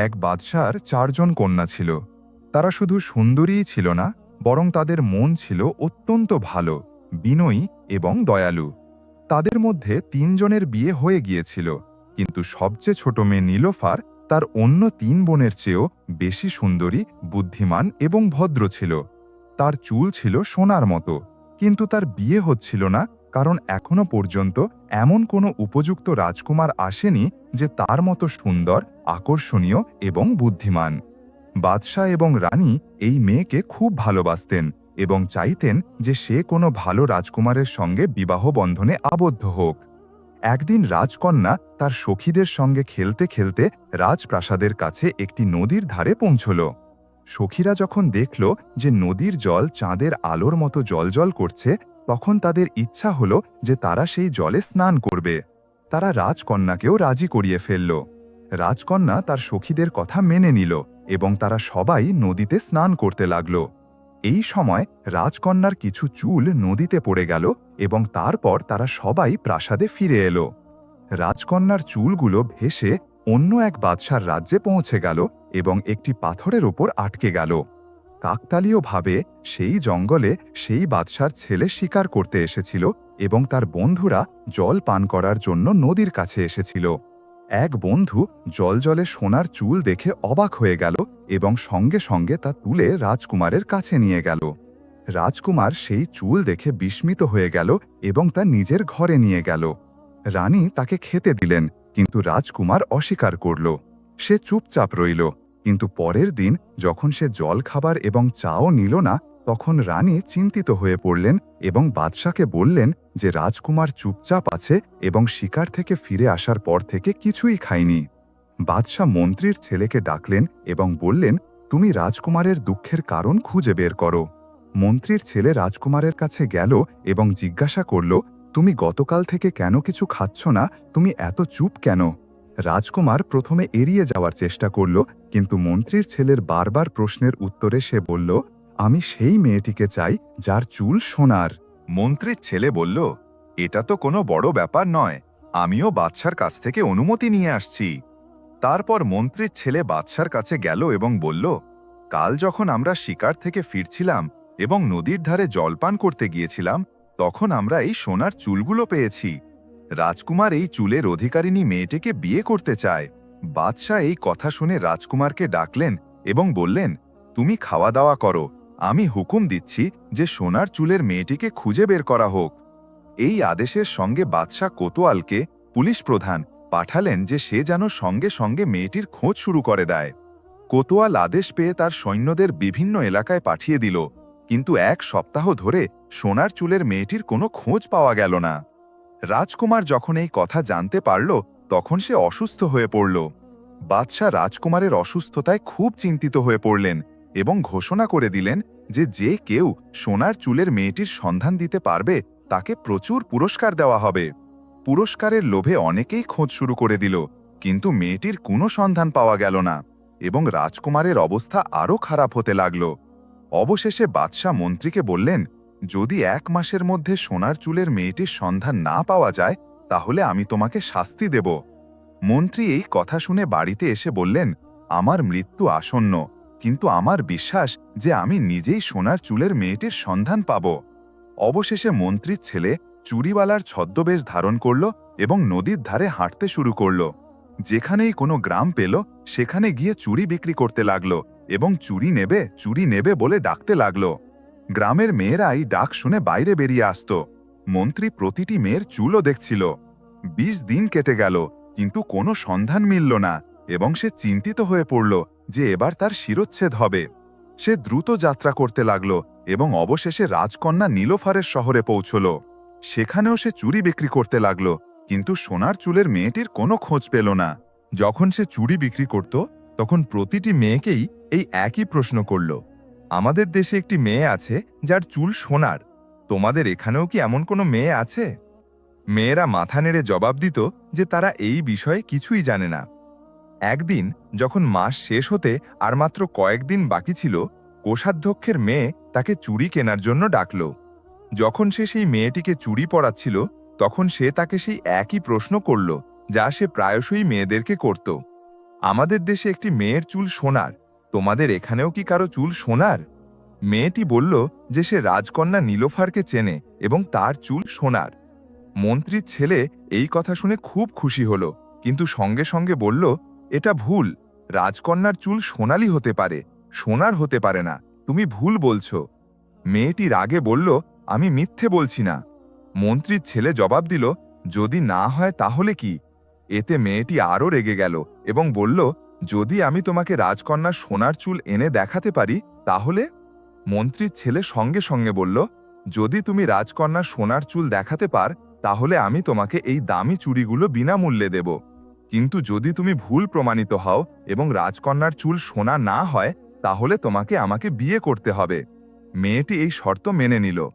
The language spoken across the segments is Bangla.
এক বাদশার চারজন কন্যা ছিল। তারা শুধু সুন্দরীই ছিল না, বরং তাদের মন ছিল অত্যন্ত ভালো, বিনয়ী এবং দয়ালু। তাদের মধ্যে তিনজনের বিয়ে হয়ে গিয়েছিল, কিন্তু সবচেয়ে ছোট মেয়ে নীলোফার তার অন্য তিন বোনের চেয়েও বেশি সুন্দরী, বুদ্ধিমান এবং ভদ্র ছিল। তার চুল ছিল সোনার মতো, কিন্তু তার বিয়ে হচ্ছিল না কারণ এখনও পর্যন্ত এমন কোনো উপযুক্ত রাজকুমার আসেনি যে তার মতো সুন্দর, আকর্ষণীয় এবং বুদ্ধিমান। বাদশাহ এবং রানী এই মেয়েকে খুব ভালোবাসতেন এবং চাইতেন যে সে কোনো ভালো রাজকুমারের সঙ্গে বিবাহ বন্ধনে আবদ্ধ হোক। একদিন রাজকন্যা তার সখীদের সঙ্গে খেলতে খেলতে রাজপ্রাসাদের কাছে একটি নদীর ধারে পৌঁছল। সখীরা যখন দেখল যে নদীর জল চাঁদের আলোর মতো জলজল করছে তখন তাদের ইচ্ছা হল যে তারা সেই জলে স্নান করবে। তারা রাজকন্যাকেও রাজি করিয়ে ফেলল। রাজকন্যা তার সখীদের কথা মেনে নিল এবং তারা সবাই নদীতে স্নান করতে লাগল। এই সময় রাজকন্যার কিছু চুল নদীতে পড়ে গেল এবং তারপর তারা সবাই প্রাসাদে ফিরে এলো। রাজকন্যার চুলগুলো ভেসে অন্য এক বাদশার রাজ্যে পৌঁছে গেল এবং একটি পাথরের ওপর আটকে গেল। কাকতালীয়ভাবে সেই জঙ্গলে সেই বাদশার ছেলে শিকার করতে এসেছিল এবং তার বন্ধুরা জল পান করার জন্য নদীর কাছে এসেছিল। এক বন্ধু জল জলজলে সোনার চুল দেখে অবাক হয়ে গেল এবং সঙ্গে সঙ্গে তা তুলে রাজকুমারের কাছে নিয়ে গেল। রাজকুমার সেই চুল দেখে বিস্মিত হয়ে গেল এবং তা নিজের ঘরে নিয়ে গেল। রানী তাকে খেতে দিলেন, কিন্তু রাজকুমার অস্বীকার করল। সে চুপচাপ রইল। কিন্তু পরের দিন যখন সে জল খাবার এবং চাও নিল না, তখন রানী চিন্তিত হয়ে পড়লেন এবং বাদশাকে বললেন যে রাজকুমার চুপচাপ আছে এবং শিকার থেকে ফিরে আসার পর থেকে কিছুই খায়নি। বাদশাহ মন্ত্রীর ছেলেকে ডাকলেন এবং বললেন, তুমি রাজকুমারের দুঃখের কারণ খুঁজে বের করো। মন্ত্রীর ছেলে রাজকুমারের কাছে গেল এবং জিজ্ঞাসা করল, তুমি গতকাল থেকে কেন কিছু খাচ্ছ না? তুমি এত চুপ কেন? রাজকুমার প্রথমে এড়িয়ে যাওয়ার চেষ্টা করল, কিন্তু মন্ত্রীর ছেলের বারবার প্রশ্নের উত্তরে সে বলল, আমি সেই মেয়েটিকে চাই যার চুল সোনার। মন্ত্রীর ছেলে বলল, এটা তো কোনো বড় ব্যাপার নয়, আমিও বাদশার কাছ থেকে অনুমতি নিয়ে আসছি। তারপর মন্ত্রীর ছেলে বাদশার কাছে গেল এবং বলল, কাল যখন আমরা শিকার থেকে ফিরছিলাম এবং নদীর ধারে জলপান করতে গিয়েছিলাম, তখন আমরা এই সোনার চুলগুলো পেয়েছি। রাজকুমার এই চুলের অধিকারিণী মেয়েটিকে বিয়ে করতে চায়। বাদশাহ এই কথা শুনে রাজকুমারকে ডাকলেন এবং বললেন, তুমি খাওয়া দাওয়া করো, আমি হুকুম দিচ্ছি যে সোনার চুলের মেয়েটিকে খুঁজে বের করা হোক। এই আদেশের সঙ্গে বাদশাহ কোতোয়ালকে পুলিশ প্রধান পাঠালেন যে সে যেন সঙ্গে সঙ্গে মেয়েটির খোঁজ শুরু করে দেয়। কোতোয়াল আদেশ পেয়ে তার সৈন্যদের বিভিন্ন এলাকায় পাঠিয়ে দিল, কিন্তু এক সপ্তাহ ধরে সোনার চুলের মেয়েটির কোনো খোঁজ পাওয়া গেল না। রাজকুমার যখন এই কথা জানতে পারল, তখন সে অসুস্থ হয়ে পড়ল। বাদশাহ রাজকুমারের অসুস্থতায় খুব চিন্তিত হয়ে পড়লেন এবং ঘোষণা করে দিলেন যে যে কেউ সোনার চুলের মেয়েটির সন্ধান দিতে পারবে, তাকে প্রচুর পুরস্কার দেওয়া হবে। পুরস্কারের লোভে অনেকেই খোঁজ শুরু করে দিল, কিন্তু মেয়েটির কোনো সন্ধান পাওয়া গেল না এবং রাজকুমারের অবস্থা আরও খারাপ হতে লাগল। অবশেষে বাদশাহ মন্ত্রীকে বললেন যদি এক মাসের মধ্যে সোনার চুলের মেয়েটির সন্ধান না পাওয়া যায়, তাহলে আমি তোমাকে শাস্তি দেব। মন্ত্রী এই কথা শুনে বাড়িতে এসে বললেন, আমার মৃত্যু আসন্ন, কিন্তু আমার বিশ্বাস যে আমি নিজেই সোনার চুলের মেয়েটির সন্ধান পাব। অবশেষে মন্ত্রীর ছেলে চুরিওয়ালার ছদ্মবেশ ধারণ করল এবং নদীর ধারে হাঁটতে শুরু করল। যেখানেই কোনো গ্রাম পেল, সেখানে গিয়ে চুরি বিক্রি করতে লাগল এবং চুরি নেবে চুরি নেবে বলে ডাকতে লাগল। গ্রামের মেয়েরাই ডাক শুনে বাইরে বেরিয়ে আসত। মন্ত্রী প্রতিটি মেয়ের চুলও দেখছিল। বিশ দিন কেটে গেল, কিন্তু কোনো সন্ধান মিলল না এবং সে চিন্তিত হয়ে পড়ল যে এবার তার শিরোচ্ছেদ হবে। সে দ্রুত যাত্রা করতে লাগল এবং অবশেষে রাজকন্যা নীলোফারের শহরে পৌঁছল। সেখানেও সে চুরি বিক্রি করতে লাগল, কিন্তু সোনার চুলের মেয়েটির কোনো খোঁজ পেল না। যখন সে চুরি বিক্রি করত, তখন প্রতিটি মেয়েকেই এই একই প্রশ্ন করল আমাদের দেশে একটি মেয়ে আছে যার চুল সোনার। তোমাদের এখানেও কি এমন কোনো মেয়ে আছে? মেয়েরা মাথা নেড়ে জবাব দিত যে তারা এই বিষয়ে কিছুই জানে না। একদিন যখন মাস শেষ হতে আর মাত্র কয়েকদিন বাকি ছিল, কোষাধ্যক্ষের মেয়ে তাকে চুরি কেনার জন্য ডাকল। যখন সে সেই মেয়েটিকে চুরি পড়াচ্ছিল তখন সে তাকে সেই একই প্রশ্ন করল, যা সে প্রায়শই মেয়েদেরকে করত। আমাদের দেশে একটি মেয়ের চুল সোনার তোমাদের এখানেও কি কারও চুল সোনার? মেয়েটি বলল যে সে রাজকন্যা নীলোফারকে চেনে এবং তার চুল সোনার। মন্ত্রীর ছেলে এই কথা শুনে খুব খুশি হল, কিন্তু সঙ্গে সঙ্গে বলল, এটা ভুল। রাজকন্যার চুল সোনালি হতে পারে, সোনার হতে পারে না। তুমি ভুল বলছ। মেয়েটি রাগে বলল, আমি মিথ্যে বলছি না। মন্ত্রীর ছেলে জবাব দিল, যদি না হয় তাহলে কি? এতে মেয়েটি আরও রেগে গেল এবং বলল যদি আমি তোমাকে রাজকন্যার সোনার চুল এনে দেখাতে পারি, তাহলে? মন্ত্রীর ছেলে সঙ্গে সঙ্গে বলল, যদি তুমি রাজকন্যার সোনার চুল দেখাতে পার, তাহলে আমি তোমাকে এই দামি চুড়িগুলো বিনামূল্যে দেব। কিন্তু যদি তুমি ভুল প্রমাণিত হও এবং রাজকন্যার চুল সোনা না হয়, তাহলে তোমাকে আমাকে বিয়ে করতে হবে। মেয়েটি এই শর্ত মেনে নিল।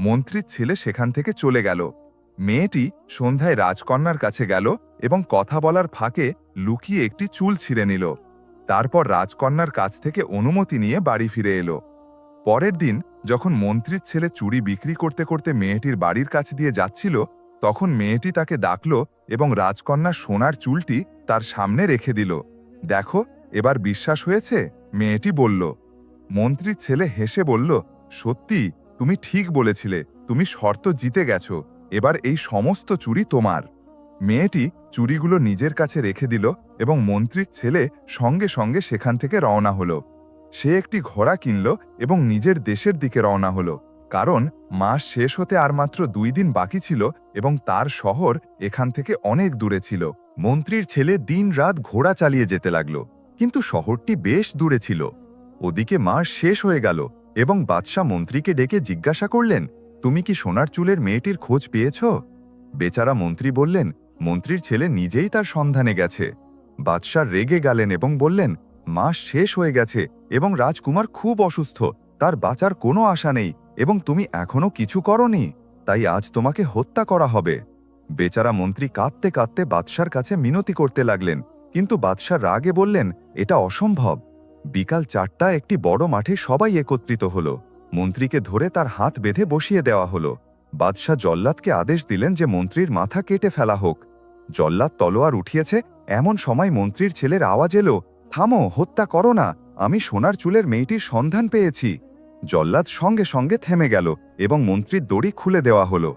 মন্ত্রীর ছেলে সেখান থেকে চলে গেল। মেয়েটি সন্ধ্যায় রাজকন্যার কাছে গেল এবং কথা বলার ফাঁকে লুকিয়ে একটি চুল ছিঁড়ে নিল। তারপর রাজকন্যার কাছ থেকে অনুমতি নিয়ে বাড়ি ফিরে এলো। পরের দিন যখন মন্ত্রীর ছেলে চুরি বিক্রি করতে করতে মেয়েটির বাড়ির কাছে দিয়ে যাচ্ছিল, তখন মেয়েটি তাকে ডাকল এবং রাজকন্যার সোনার চুলটি তার সামনে রেখে দিল। দেখো, এবার বিশ্বাস হয়েছে? মেয়েটি বলল। মন্ত্রীর ছেলে হেসে বলল সত্যি তুমি ঠিক বলেছিলে। তুমি শর্ত জিতে গেছো। এবার এই সমস্ত চুরি তোমার। মেয়েটি চুরিগুলো নিজের কাছে রেখে দিল এবং মন্ত্রীর ছেলে সঙ্গে সঙ্গে সেখান থেকে রওনা হলো। সে একটি ঘোড়া কিনল এবং নিজের দেশের দিকে রওনা হলো, কারণ মাস শেষ হতে আর মাত্র দুই দিন বাকি ছিল এবং তার শহর এখান থেকে অনেক দূরে ছিল। মন্ত্রীর ছেলে দিন রাত ঘোড়া চালিয়ে যেতে লাগল, কিন্তু শহরটি বেশ দূরে ছিল। ওদিকে মাস শেষ হয়ে গেল এবং বাদশাহ মন্ত্রীকে ডেকে জিজ্ঞাসা করলেন তুমি কি সোনার চুলের মেয়েটির খোঁজ পেয়েছ? বেচারা মন্ত্রী বললেন, মন্ত্রীর ছেলে নিজেই তার সন্ধানে গেছে। বাদশাহ রেগে গেলেন এবং বললেন মাস শেষ হয়ে গেছে এবং রাজকুমার খুব অসুস্থ, তার বাঁচার কোনো আশা নেই এবং তুমি এখনও কিছু করনি, তাই আজ তোমাকে হত্যা করা হবে। বেচারা মন্ত্রী কাঁদতে কাঁদতে বাদশার কাছে মিনতি করতে লাগলেন, কিন্তু বাদশাহ রাগে বললেন, এটা অসম্ভব। বিকাল চারটা একটি বড় মাঠে সবাই একত্রিত হল। মন্ত্রীকে ধরে তার হাত বেঁধে বসিয়ে দেওয়া হলো। বাদশাহ জল্লাদকে আদেশ দিলেন যে মন্ত্রীর মাথা কেটে ফেলা হোক। জল্লাদ তলোয়ার উঠিয়েছে, এমন সময় মন্ত্রীর ছেলের আওয়াজ এলো, থামো, হত্যা করো না, আমি সোনার চুলের মেয়েটির সন্ধান পেয়েছি। জল্লাদ সঙ্গে সঙ্গে থেমে গেল এবং মন্ত্রীর দড়ি খুলে দেওয়া হলো।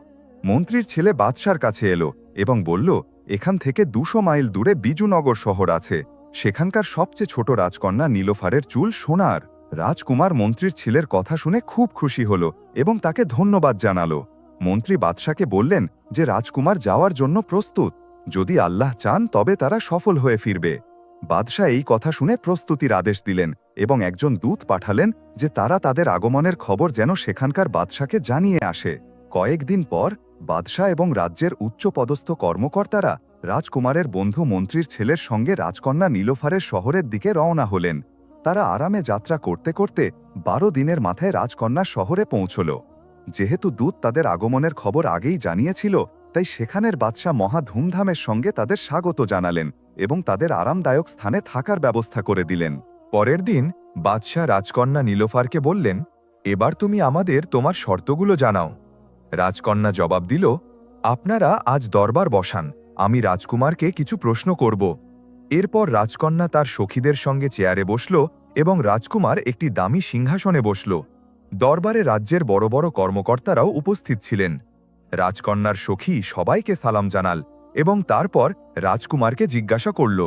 মন্ত্রীর ছেলে বাদশার কাছে এলো এবং বলল, এখান থেকে দুশো মাইল দূরে বিজুনগর শহর আছে। সেখানকার সবচেয়ে ছোট রাজকন্যা নীলোফারের চুল সোনার। রাজকুমার মন্ত্রীর ছেলের কথা শুনে খুব খুশি হল এবং তাকে ধন্যবাদ জানালো। মন্ত্রী বাদশাকে বললেন যে রাজকুমার যাওয়ার জন্য প্রস্তুত। যদি আল্লাহ চান, তবে তারা সফল হয়ে ফিরবে। বাদশাহ এই কথা শুনে প্রস্তুতির আদেশ দিলেন এবং একজন দূত পাঠালেন যে তারা তাদের আগমনের খবর যেন সেখানকার বাদশাকে জানিয়ে আসে। কয়েকদিন পর, বাদশাহ এবং রাজ্যের উচ্চপদস্থ কর্মকর্তারা রাজকুমারের বন্ধু মন্ত্রীর ছেলের সঙ্গে রাজকন্যা নীলোফারের শহরের দিকে রওনা হলেন। তারা আরামে যাত্রা করতে করতে বারো দিনের মাথায় রাজকন্যা শহরে পৌঁছল। যেহেতু দূত তাদের আগমনের খবর আগেই জানিয়েছিল, তাই সেখানের বাদশাহ মহা ধুমধামের সঙ্গে তাদের স্বাগত জানালেন এবং তাদের আরামদায়ক স্থানে থাকার ব্যবস্থা করে দিলেন। পরের দিন বাদশাহ রাজকন্যা নীলোফারকে বললেন, এবার তুমি আমাদের তোমার শর্তগুলো জানাও। রাজকন্যা জবাব দিল, আপনারা আজ দরবার বসান, আমি রাজকুমারকে কিছু প্রশ্ন করব। এরপর রাজকন্যা তার সখীদের সঙ্গে চেয়ারে বসল এবং রাজকুমার একটি দামি সিংহাসনে বসল। দরবারে রাজ্যের বড় বড় কর্মকর্তারাও উপস্থিত ছিলেন। রাজকন্যার সখী সবাইকে সালাম জানাল এবং তারপর রাজকুমারকে জিজ্ঞাসা করল,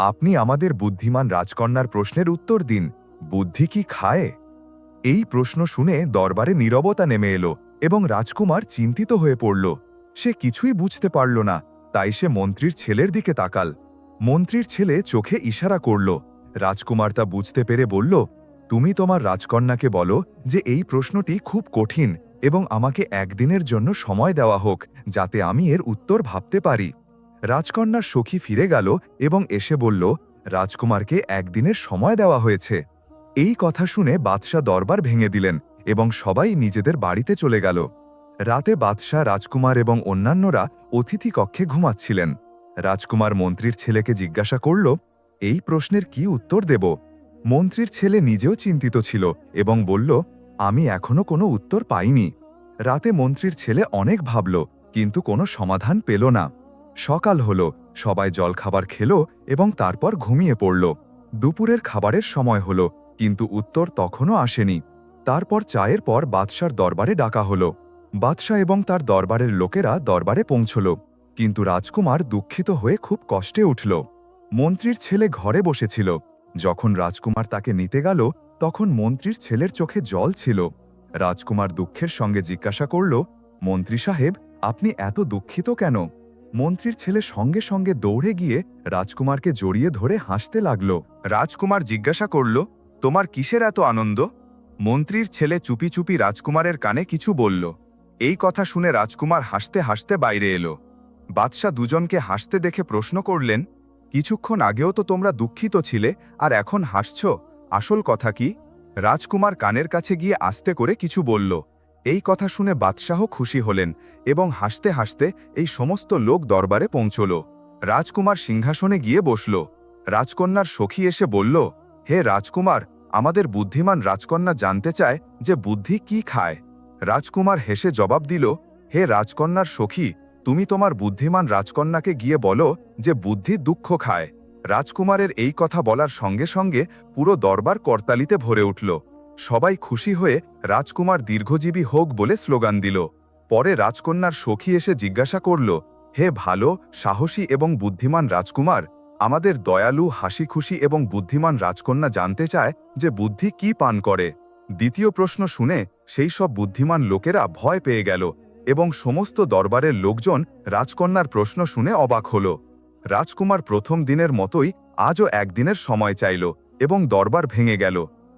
আপনি আমাদের বুদ্ধিমান রাজকন্যার প্রশ্নের উত্তর দিন, বুদ্ধি কি খায়? এই প্রশ্ন শুনে দরবারে নীরবতা নেমে এলো এবং রাজকুমার চিন্তিত হয়ে পড়ল। সে কিছুই বুঝতে পারল না, তাই সে মন্ত্রীর ছেলের দিকে তাকাল। মন্ত্রীর ছেলে চোখে ইশারা করল রাজকুমার তা বুঝতে পেরে বলল, তুমি তোমার রাজকন্যাকে বলো যে এই প্রশ্নটি খুব কঠিন এবং আমাকে একদিনের জন্য সময় দেওয়া হোক, যাতে আমি এর উত্তর ভাবতে পারি। রাজকন্যার সখী ফিরে গেল এবং এসে বলল, রাজকুমারকে একদিনের সময় দেওয়া হয়েছে। এই কথা শুনে বাদশাহ দরবার ভেঙে দিলেন এবং সবাই নিজেদের বাড়িতে চলে গেল। রাতে বাদশাহ রাজকুমার এবং অন্যান্যরা অতিথি কক্ষে ঘুমাচ্ছিলেন। রাজকুমার মন্ত্রীর ছেলেকে জিজ্ঞাসা করল এই প্রশ্নের কি উত্তর দেব? মন্ত্রীর ছেলে নিজেও চিন্তিত ছিল এবং বলল, আমি এখনও কোনো উত্তর পাইনি। রাতে মন্ত্রীর ছেলে অনেক ভাবল, কিন্তু কোনো সমাধান পেল না। সকাল হল, সবাই জলখাবার খেল এবং তারপর ঘুমিয়ে পড়ল। দুপুরের খাবারের সময় হল, কিন্তু উত্তর তখনও আসেনি। তারপর চায়ের পর বাদশার দরবারে ডাকা হল। বাদশাহ এবং তার দরবারের লোকেরা দরবারে পৌঁছল, কিন্তু রাজকুমার দুঃখিত হয়ে খুব কষ্টে উঠল। মন্ত্রীর ছেলে ঘরে বসেছিল। যখন রাজকুমার তাকে নিতে গেল, তখন মন্ত্রীর ছেলের চোখে জল ছিল। রাজকুমার দুঃখের সঙ্গে জিজ্ঞাসা করল, মন্ত্রী সাহেব, আপনি এত দুঃখিত কেন? মন্ত্রীর ছেলে সঙ্গে সঙ্গে দৌড়ে গিয়ে রাজকুমারকে জড়িয়ে ধরে হাসতে লাগল। রাজকুমার জিজ্ঞাসা করল, তোমার কিসের এত আনন্দ? মন্ত্রীর ছেলে চুপি চুপি রাজকুমারের কানে কিছু বলল। এই কথা শুনে রাজকুমার হাসতে হাসতে বাইরে এলো। বাদশাহ দুজনকে হাসতে দেখে প্রশ্ন করলেন কিছুক্ষণ আগেও তো তোমরা দুঃখিত ছিলে, আর এখন হাসছ। আসল কথা কি? রাজকুমার কানের কাছে গিয়ে আস্তে করে কিছু বলল। এই কথা শুনে বাদশাহ খুশি হলেন এবং হাসতে হাসতে এই সমস্ত লোক দরবারে পৌঁছল। রাজকুমার সিংহাসনে গিয়ে বসল। রাজকন্যার সখী এসে বলল, হে রাজকুমার, আমাদের বুদ্ধিমান রাজকন্যা জানতে চায় যে বুদ্ধি কি খায়? রাজকুমার হেসে জবাব দিল, হে রাজকন্যার সখী তুমি তোমার বুদ্ধিমান রাজকন্যাকে গিয়ে বলো যে বুদ্ধি দুঃখ খায়। রাজকুমারের এই কথা বলার সঙ্গে সঙ্গে পুরো দরবার করতালিতে ভরে উঠল। সবাই খুশি হয়ে রাজকুমার দীর্ঘজীবী হোক বলে স্লোগান দিল। পরে রাজকন্যার সখী এসে জিজ্ঞাসা করল, হে ভালো, সাহসী এবং বুদ্ধিমান রাজকুমার, আমাদের দয়ালু হাসি খুশি এবং বুদ্ধিমান রাজকন্যা জানতে চায় যে বুদ্ধি কি পান করে? দ্বিতীয় প্রশ্ন শুনে সেই সব বুদ্ধিমান লোকেরা ভয় পেয়ে গেল। এবং সমস্ত দরবারের লোকজন রাজকন্যার প্রশ্ন শুনে অবাক হল। রাজকুমার প্রথম দিনের মতোই আজও একদিনের সময় চাইল এবং দরবার ভেঙে গেল।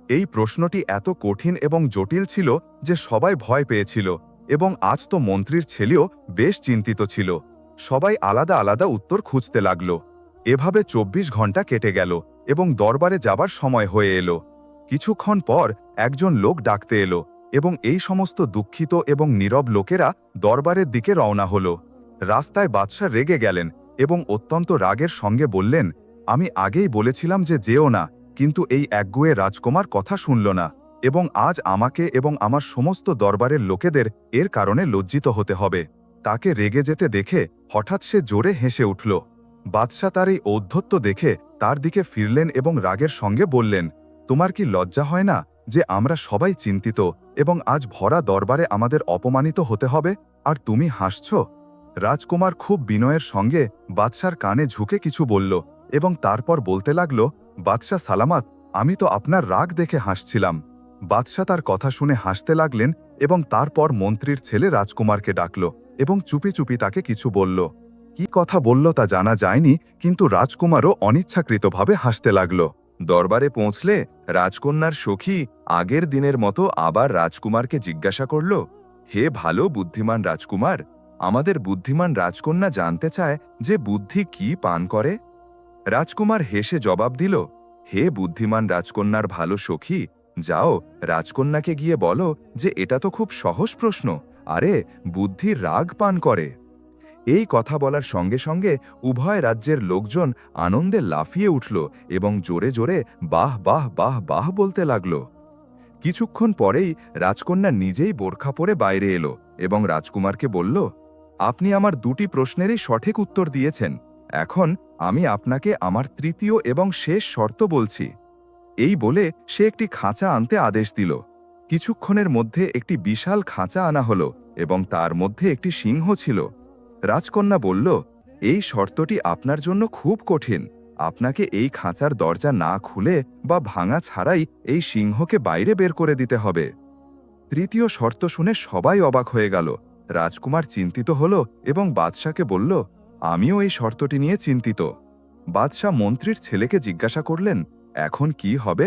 এই প্রশ্নটি এত কঠিন এবং জটিল ছিল যে সবাই ভয় পেয়েছিল এবং আজ তো মন্ত্রীর ছেলেও বেশ চিন্তিত ছিল। সবাই আলাদা আলাদা উত্তর খুঁজতে লাগল। এভাবে ২৪ ঘণ্টা কেটে গেল এবং দরবারে যাবার সময় হয়ে এলো। কিছুক্ষণ পর একজন লোক ডাকতে এলো। এবং এই সমস্ত দুঃখিত এবং নীরব লোকেরা দরবারের দিকে রওনা হল। রাস্তায় বাদশাহ রেগে গেলেন এবং অত্যন্ত রাগের সঙ্গে বললেন, আমি আগেই বলেছিলাম যে যেও না, কিন্তু এই একগুয়ে রাজকুমার কথা শুনল না এবং আজ আমাকে এবং আমার সমস্ত দরবারের লোকেদের এর কারণে লজ্জিত হতে হবে। তাকে রেগে যেতে দেখে হঠাৎ সে জোরে হেসে উঠল। বাদশাহ তার এই ঔদ্ধত্য দেখে তার দিকে ফিরলেন এবং রাগের সঙ্গে বললেন, তোমার কি লজ্জা হয় না যে আমরা সবাই চিন্তিত এবং আজ ভরা দরবারে আমাদের অপমানিত হতে হবে, আর তুমি হাসছ? রাজকুমার খুব বিনয়ের সঙ্গে বাদশার কানে ঝুঁকে কিছু বলল এবং তারপর বলতে লাগল বাদশাহ সালামাত, আমি তো আপনার রাগ দেখে হাসছিলাম। বাদশাহ তার কথা শুনে হাসতে লাগলেন এবং তারপর মন্ত্রীর ছেলে রাজকুমারকে ডাকল এবং চুপি চুপি তাকে কিছু বলল। কি কথা বলল তা জানা যায়নি, কিন্তু রাজকুমারও অনিচ্ছাকৃতভাবে হাসতে লাগল। দরবারে পৌঁছলে রাজকন্যার সখী আগের দিনের মতো আবার রাজকুমারকে জিজ্ঞাসা করল, হে ভালো বুদ্ধিমান রাজকুমার, আমাদের বুদ্ধিমান রাজকন্যা জানতে চায় যে বুদ্ধি কি পান করে? রাজকুমার হেসে জবাব দিল, হে বুদ্ধিমান রাজকন্যার ভালো সখী, যাও রাজকন্যাকে গিয়ে বলো যে এটা তো খুব সহজ প্রশ্ন, আরে বুদ্ধি রাগ পান করে। এই কথা বলার সঙ্গে সঙ্গে উভয় রাজ্যের লোকজন আনন্দে লাফিয়ে উঠল এবং জোরে জোরে বাহ বাহ বাহ বাহ বলতে লাগল। কিছুক্ষণ পরেই রাজকন্যা নিজেই বোরখা পরে বাইরে এলো এবং রাজকুমারকে বলল, আপনি আমার দুটি প্রশ্নেরই সঠিক উত্তর দিয়েছেন। এখন আমি আপনাকে আমার তৃতীয় এবং শেষ শর্ত বলছি। এই বলে সে একটি খাঁচা আনতে আদেশ দিল। কিছুক্ষণের মধ্যে একটি বিশাল খাঁচা আনা হলো এবং তার মধ্যে একটি সিংহ ছিল। রাজকন্যা বলল, এই শর্তটি আপনার জন্য খুব কঠিন। আপনাকে এই খাঁচার দরজা না খুলে বা ভাঙা ছাড়াই এই সিংহকে বাইরে বের করে দিতে হবে। তৃতীয় শর্ত শুনে সবাই অবাক হয়ে গেল। রাজকুমার চিন্তিত হল এবং বাদশাকে বলল, আমিও এই শর্তটি নিয়ে চিন্তিত। বাদশাহ মন্ত্রীর ছেলেকে জিজ্ঞাসা করলেন, এখন কি হবে?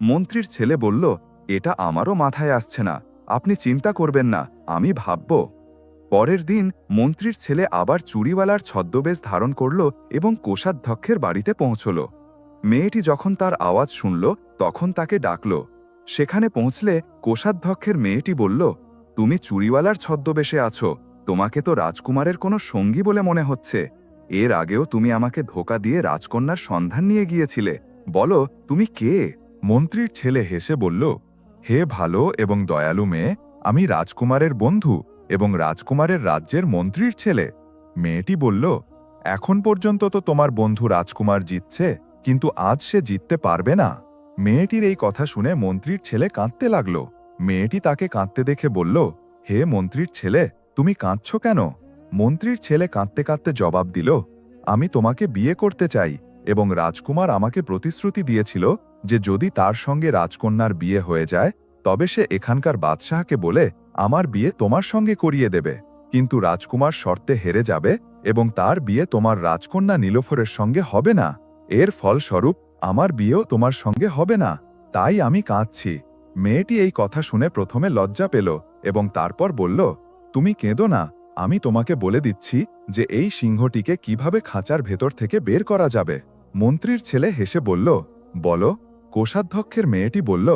মন্ত্রীর ছেলে বলল, এটা আমারও মাথায় আসছে না। আপনি চিন্তা করবেন না, আমি ভাবব। পরের দিন মন্ত্রীর ছেলে আবার চুরিওয়ালার ছদ্মবেশ ধারণ করল এবং কোষাধ্যক্ষের বাড়িতে পৌঁছল। মেয়েটি যখন তার আওয়াজ শুনল, তখন তাকে ডাকল। সেখানে পৌঁছলে কোষাধ্যক্ষের মেয়েটি বলল, তুমি চুরিওয়ালার ছদ্মবেশে আছো। তোমাকে তো রাজকুমারের কোনো সঙ্গী বলে মনে হচ্ছে। এর আগেও তুমি আমাকে ধোকা দিয়ে রাজকন্যার সন্ধান নিয়ে গিয়েছিলে। বলো, তুমি কে? মন্ত্রীর ছেলে হেসে বলল, হে ভালো এবং দয়ালু মেয়ে, আমি রাজকুমারের বন্ধু। এবং রাজকুমারের রাজ্যের মন্ত্রীর ছেলে। মেয়েটি বলল, এখন পর্যন্ত তো তোমার বন্ধু রাজকুমার জিতছে, কিন্তু আজ সে জিততে পারবে না। মেয়েটির এই কথা শুনে মন্ত্রীর ছেলে কাঁদতে লাগল। মেয়েটি তাকে কাঁদতে দেখে বলল, হে মন্ত্রীর ছেলে, তুমি কাঁদছ কেন? মন্ত্রীর ছেলে কাঁদতে কাঁদতে জবাব দিল, আমি তোমাকে বিয়ে করতে চাই, এবং রাজকুমার আমাকে প্রতিশ্রুতি দিয়েছিল যে যদি তার সঙ্গে রাজকন্যার বিয়ে হয়ে যায়, তবে সে এখানকার বাদশাহকে বলে আমার বিয়ে তোমার সঙ্গে করিয়ে দেবে। কিন্তু রাজকুমার শর্তে হেরে যাবে এবং তার বিয়ে তোমার রাজকন্যা নীলোফরের সঙ্গে হবে না। এর ফলস্বরূপ আমার বিয়েও তোমার সঙ্গে হবে না। তাই আমি কাঁদছি। মেয়েটি এই কথা শুনে প্রথমে লজ্জা পেল এবং তারপর বলল, তুমি কেঁদো না। আমি তোমাকে বলে দিচ্ছি যে এই সিংহটিকে কীভাবে খাঁচার ভেতর থেকে বের করা যাবে? মন্ত্রীর ছেলে হেসে বলল, বলো। কোষাধ্যক্ষের মেয়েটি বলল,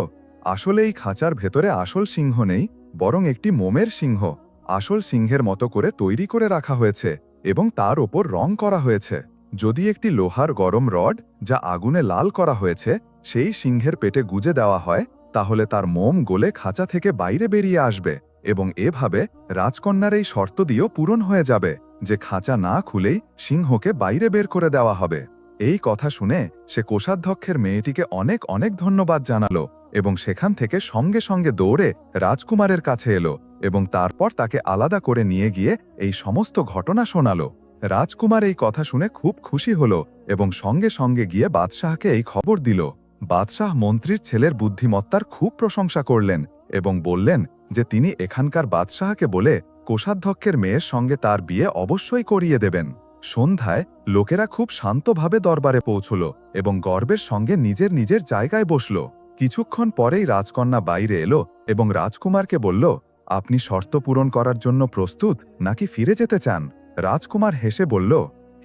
আসলে এই খাঁচার ভেতরে আসল সিংহ নেই। বরং একটি মোমের সিংহ, আসল সিংহের মতো করে তৈরি করে রাখা হয়েছে এবং তার ওপর রং করা হয়েছে। যদি একটি লোহার গরম রড, যা আগুনে লাল করা হয়েছে, সেই সিংহের পেটে গুজে দেওয়া হয়, তাহলে তার মোম গোলে খাঁচা থেকে বাইরে বেরিয়ে আসবে এবং এভাবে রাজকন্যার এই শর্ত দিয়েও পূরণ হয়ে যাবে যে খাঁচা না খুলেই সিংহকে বাইরে বের করে দেওয়া হবে। এই কথা শুনে সে কোষাধ্যক্ষের মেয়েটিকে অনেক অনেক ধন্যবাদ জানালো। এবং সেখান থেকে সঙ্গে সঙ্গে দৌড়ে রাজকুমারের কাছে এলো এবং তারপর তাকে আলাদা করে নিয়ে গিয়ে এই সমস্ত ঘটনা শোনালো। রাজকুমার এই কথা শুনে খুব খুশি হল এবং সঙ্গে সঙ্গে গিয়ে বাদশাহকে এই খবর দিল। বাদশাহ মন্ত্রীর ছেলের বুদ্ধিমত্তার খুব প্রশংসা করলেন এবং বললেন যে তিনি এখানকার বাদশাহকে বলে কোষাধ্যক্ষের মেয়ের সঙ্গে তার বিয়ে অবশ্যই করিয়ে দেবেন। সন্ধ্যায় লোকেরা খুব শান্তভাবে দরবারে পৌঁছল এবং গর্বের সঙ্গে নিজের নিজের জায়গায় বসল। কিছুক্ষণ পরেই রাজকন্যা বাইরে এলো এবং রাজকুমারকে বলল, আপনি শর্ত পূরণ করার জন্য প্রস্তুত নাকি ফিরে যেতে চান? রাজকুমার হেসে বলল,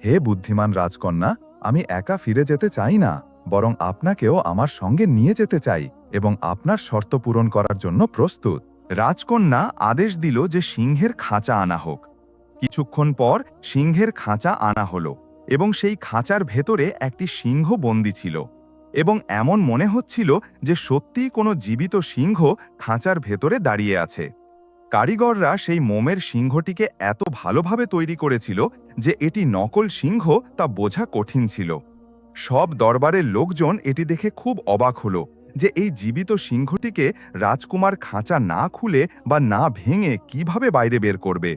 হে বুদ্ধিমান রাজকন্যা, আমি একা ফিরে যেতে চাই না, বরং আপনাকেও আমার সঙ্গে নিয়ে যেতে চাই এবং আপনার শর্ত পূরণ করার জন্য প্রস্তুত। রাজকন্যা আদেশ দিল যে সিংহের খাঁচা আনা হোক। কিছুক্ষণ পর সিংহের খাঁচা আনা হলো এবং সেই খাঁচার ভেতরে একটি সিংহ বন্দী ছিল। এবং এমন মনে হচ্ছিল যে সত্যিই কোনো জীবিত সিংহ খাঁচার ভেতরে দাঁড়িয়ে আছে। কারিগররা সেই মোমের সিংহটিকে এত ভালোভাবে তৈরি করেছিল যে এটি নকল সিংহ তা বোঝা কঠিন ছিল। সব দরবারের লোকজন এটি দেখে খুব অবাক হলো যে এই জীবিত সিংহটিকে রাজকুমার খাঁচা না খুলে বা না ভেঙে কীভাবে বাইরে বের করবে।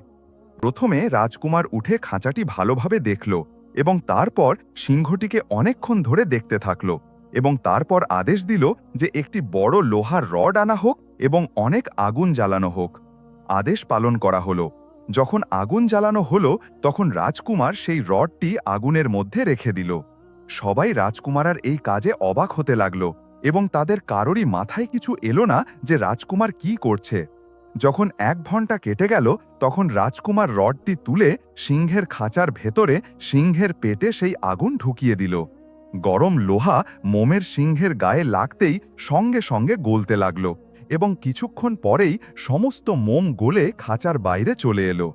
প্রথমে রাজকুমার উঠে খাঁচাটি ভালোভাবে দেখল এবং তারপর সিংহটিকে অনেকক্ষণ ধরে দেখতে থাকল। এবং তারপর আদেশ দিল যে একটি বড় লোহার রড আনা হোক এবং অনেক আগুন জ্বালানো হোক। আদেশ পালন করা হলো। যখন আগুন জ্বালানো হলো, তখন রাজকুমার সেই রডটি আগুনের মধ্যে রেখে দিল। সবাই রাজকুমারার এই কাজে অবাক হতে লাগল এবং তাদের কারোরই মাথায় কিছু এলো না যে রাজকুমার কি করছে। যখন এক ঘণ্টা কেটে গেল, তখন রাজকুমার রডটি তুলে সিংহের খাঁচার ভেতরে সিংহের পেটে সেই আগুন ঢুকিয়ে দিল। গরম লোহা মোমের সিংহের গায়ে লাগতেই সঙ্গে সঙ্গে গলতে লাগল এবং কিছুক্ষণ পরেই সমস্ত মোম গলে খাঁচার বাইরে চলে এলো।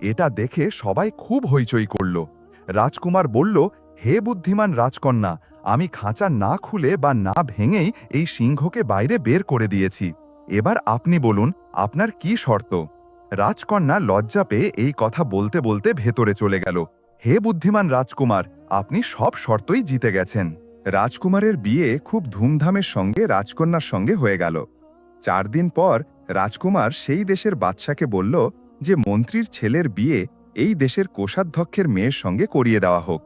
এটা দেখে সবাই খুব হইচই করল। রাজকুমার বলল, হে বুদ্ধিমান রাজকন্যা, আমি খাঁচা না খুলে বা না ভেঙেই এই সিংহকে বাইরে বের করে দিয়েছি। এবার আপনি বলুন, আপনার কি শর্ত? রাজকন্যা লজ্জা পেয়ে এই কথা বলতে বলতে ভেতরে চলে গেল। হে বুদ্ধিমান রাজকুমার, আপনি সব শর্তই জিতে গেছেন। রাজকুমারের বিয়ে খুব ধুমধামের সঙ্গে রাজকন্যার সঙ্গে হয়ে গেল। চার দিন পর রাজকুমার সেই দেশের বাদশাকে বলল যে মন্ত্রীর ছেলের বিয়ে এই দেশের কোষাধ্যক্ষের মেয়ের সঙ্গে করিয়ে দেওয়া হোক।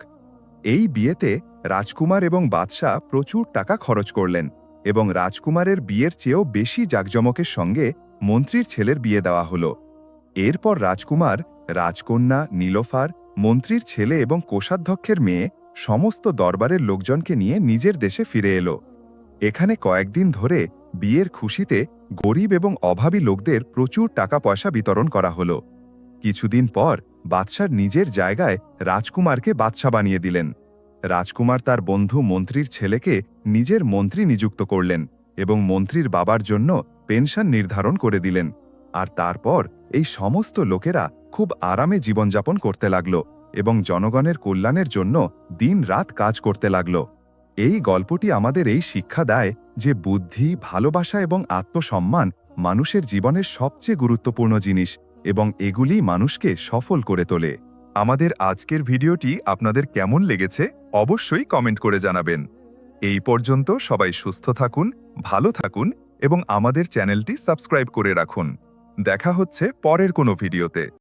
এই বিয়েতে রাজকুমার এবং বাদশাহ প্রচুর টাকা খরচ করলেন এবং রাজকুমারের বিয়ের চেয়েও বেশি জাকজমকের সঙ্গে মন্ত্রীর ছেলের বিয়ে দেওয়া হল। এরপর রাজকুমার রাজকন্যা, নীলোফার মন্ত্রীর ছেলে এবং কোষাধ্যক্ষের মেয়ে সমস্ত দরবারের লোকজনকে নিয়ে নিজের দেশে ফিরে এলো। এখানে কয়েকদিন ধরে বিয়ের খুশিতে গরিব এবং অভাবী লোকদের প্রচুর টাকা পয়সা বিতরণ করা হলো। কিছুদিন পর বাদশার নিজের জায়গায় রাজকুমারকে বাদশা বানিয়ে দিলেন। রাজকুমার তার বন্ধু মন্ত্রীর ছেলেকে নিজের মন্ত্রী নিযুক্ত করলেন এবং মন্ত্রীর বাবার জন্য পেনশন নির্ধারণ করে দিলেন। আর তারপর এই সমস্ত লোকেরা খুব আরামে জীবনযাপন করতে লাগল এবং জনগণের কল্যাণের জন্য দিন রাত কাজ করতে লাগল। এই গল্পটি আমাদের এই শিক্ষা দেয় যে বুদ্ধি, ভালোবাসা এবং আত্মসম্মান মানুষের জীবনের সবচেয়ে গুরুত্বপূর্ণ জিনিস এবং এগুলি মানুষকে সফল করে তোলে। আমাদের আজকের ভিডিওটি আপনাদের কেমন লেগেছে অবশ্যই কমেন্ট করে জানাবেন। এই পর্যন্ত সবাই সুস্থ থাকুন, ভালো থাকুন এবং আমাদের চ্যানেলটি সাবস্ক্রাইব করে রাখুন। দেখা হচ্ছে পরের কোনো ভিডিওতে।